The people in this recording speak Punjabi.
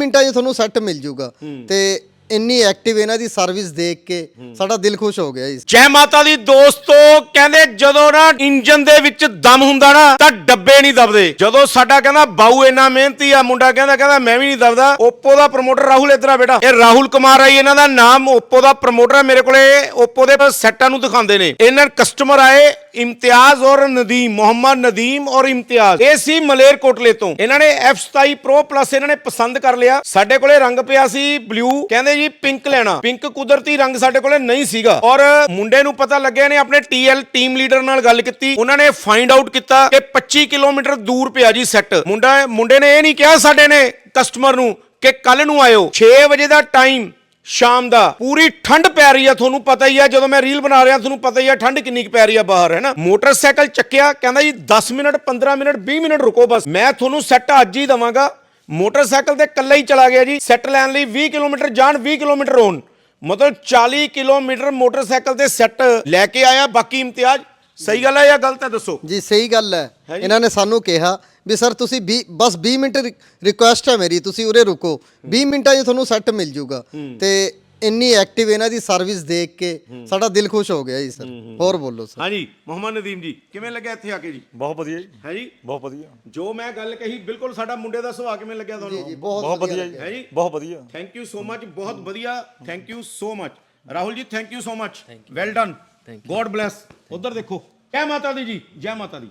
ਮਿੰਟਾਂ 'ਚ ਤੁਹਾਨੂੰ ਸੈੱਟ ਮਿਲ ਜੂਗਾ। ਤੇ ਇੰਨੀ ਐਕਟਿਵ ਇਹਨਾਂ ਦੀ ਸਰਵਿਸ ਦੇਖ ਕੇ ਸਾਡਾ ਦਿਲ ਖੁਸ਼ ਹੋ ਗਿਆ ਜੀ। ਜੈ ਮਾਤਾ ਦੀ ਦੋਸਤੋ ਕਹਿੰਦੇ ਜਦੋਂ ਨਾ ਇੰਜਨ ਦੇ ਵਿੱਚ ਦਮ ਹੁੰਦਾ ਨਾ ਤਾਂ ਡੱਬੇ ਨਹੀਂ ਦਬਦੇ। ਜਦੋਂ ਸਾਡਾ ਕਹਿੰਦਾ ਬਾਊ ਇੰਨਾ ਮਿਹਨਤੀ ਆ। ਮੁੰਡਾ ਕਹਿੰਦਾ ਕਹਿੰਦਾ ਮੈਂ ਵੀ ਨਹੀਂ ਦਬਦਾ। ਓਪੋ ਦਾ ਪ੍ਰਮੋਟਰ ਰਾਹੁਲ ਇਧਰ ਆ ਬੇਟਾ। ਇਹ ਰਾਹੁਲ ਕੁਮਾਰ ਆਈ ਇਹਨਾਂ ਦਾ ਨਾਮ ਓਪੋ ਦਾ ਪ੍ਰਮੋਟਰ ਹੈ ਮੇਰੇ ਕੋਲੇ ਓਪੋ ਦੇ ਸੈੱਟਾਂ ਨੂੰ ਦਿਖਾਉਂਦੇ ਨੇ। ਇਹਨਾਂ ਕਸਟਮਰ ਆਏ ਇਮਤਿਆਜ਼ ਔਰ ਨਦੀਮ ਮੁਹੰਮਦ ਨਦੀਮ ਔਰ ਇਮਤਿਆਜ਼। ਇਹ ਸੀ ਮਲੇਰ ਕੋਟਲੇ ਤੋਂ। ਇਹਨਾਂ ਨੇ F27 Pro Plus ਇਹਨਾਂ ਨੇ ਪਸੰਦ ਕਰ ਲਿਆ। ਸਾਡੇ ਕੋਲੇ ਰੰਗ ਪਿਆ ਸੀ ਬਲੂ ਕਹਿੰਦੇ ਜੀ ਪਿੰਕ ਲੈਣਾ। ਪਿੰਕ ਕੁਦਰਤੀ ਰੰਗ ਸਾਡੇ ਕੋਲੇ ਨਹੀਂ ਸੀਗਾ। ਔਰ ਮੁੰਡੇ ਨੂੰ ਪਤਾ ਲੱਗਿਆ ਨੇ ਆਪਣੇ TL ਟੀਮ ਲੀਡਰ ਨਾਲ ਗੱਲ ਕੀਤੀ। ਉਹਨਾਂ ਨੇ ਫਾਈਂਡ ਆਊਟ ਕੀਤਾ ਕਿ 25 ਕਿਲੋਮੀਟਰ ਦੂਰ ਪਿਆ ਜੀ ਸੈੱਟ ਮੁੰਡਾ ਮੁੰਡੇ ਨੇ ਇਹ ਨਹੀਂ ਕਿਹਾ ਸਾਡੇ ਨੇ ਕਸਟਮਰ ਨੂੰ ਕਿ ਕੱਲ ਨੂੰ ਆਇਓ। 6 ਵਜੇ ਦਾ ਟਾਈਮ ਸ਼ਾਮ ਦਾ। ਪੂਰੀ ਠੰਡ ਪੈ ਰਹੀ ਆ, ਤੁਹਾਨੂੰ ਪਤਾ ਹੀ ਆ, ਜਦੋਂ ਮੈਂ ਰੀਲ ਬਣਾ ਰਿਹਾ, ਤੁਹਾਨੂੰ ਪਤਾ ਹੀ ਆ, ਠੰਡ ਕਿੰਨੀ ਕੁ ਪੈ ਰਹੀ ਆ ਬਾਹਰ, ਹੈ ਨਾ? ਮੋਟਰਸਾਈਕਲ ਚੱਕਿਆ, ਕਹਿੰਦਾ ਜੀ 10 ਮਿੰਟ 15 ਮਿੰਟ 20 ਮਿੰਟ ਰੁਕੋ ਬਸ। ਮੈਂ ਤੁਹਾਨੂੰ ਸੈੱਟ ਅੱਜ ਹੀ ਦਵਾਂਗਾ। ਮੋਟਰਸਾਈਕਲ ਤੇ ਇਕੱਲਾ ਹੀ ਚਲਾ ਗਿਆ ਜੀ। ਸੈੱਟ ਲੈਣ ਲਈ 20 ਕਿਲੋਮੀਟਰ ਜਾਣ 20 ਕਿਲੋਮੀਟਰ ਆਉਣ ਮਤਲਬ 40 ਕਿਲੋਮੀਟਰ ਮੋਟਰਸਾਈਕਲ ਤੇ ਸੈੱਟ ਲੈ ਕੇ ਆਇਆ ਬਾਕੀ ਇਮਤਿਆਜ਼। ਸਹੀ ਗੱਲ ਹੈ ਜਾਂ ਗਲਤ ਹੈ ਦੱਸੋ? ਜੀ ਸਹੀ ਗੱਲ ਹੈ। ਇਹਨਾਂ ਨੇ ਸਾਨੂੰ ਕਿਹਾ ਵੀ ਸਰ ਤੁਸੀਂ 20 ਬਸ 20 ਮਿੰਟ ਰਿਕੁਐਸਟ ਹੈ ਮੇਰੀ ਤੁਸੀਂ ਉਰੇ ਰੁਕੋ। 20 ਮਿੰਟਾਂ 'ਚ ਤੁਹਾਨੂੰ ਸੈੱਟ ਮਿਲ ਜੂਗਾ। ਤੇ ਇੰਨੀ ਐਕਟਿਵ ਇਹਨਾਂ ਦੀ ਸਰਵਿਸ ਦੇਖ ਕੇ ਸਾਡਾ ਦਿਲ ਖੁਸ਼ ਹੋ ਗਿਆ ਜੀ ਸਰ। ਹੋਰ ਬੋਲੋ ਸਰ। ਹਾਂਜੀ ਮੁਹੰਮਦ ਨਦੀਮ ਜੀ ਕਿਵੇਂ ਲੱਗਿਆ ਇੱਥੇ ਆ ਕੇ ਜੀ? ਬਹੁਤ ਵਧੀਆ ਜੀ। ਹੈ ਜੀ? ਬਹੁਤ ਵਧੀਆ। ਜੋ ਮੈਂ ਗੱਲ ਕਹੀ ਬਿਲਕੁਲ ਸਾਡਾ ਮੁੰਡੇ ਦਾ ਸੁਭਾਅ ਕਿਵੇਂ ਲੱਗਿਆ ਤੁਹਾਨੂੰ? ਜੀ ਬਹੁਤ ਵਧੀਆ ਜੀ ਹੈ ਜੀ? ਬਹੁਤ ਵਧੀਆ। ਥੈਂਕ ਯੂ ਸੋ ਮਚ ਬਹੁਤ ਵਧੀਆ। Thank you so much Rahul ji thank you so much well done god bless ਉਧਰ ਦੇਖੋ ਜੈ ਮਾਤਾ ਦੀ ਜੀ ਜੈ ਮਾਤਾ ਦੀ।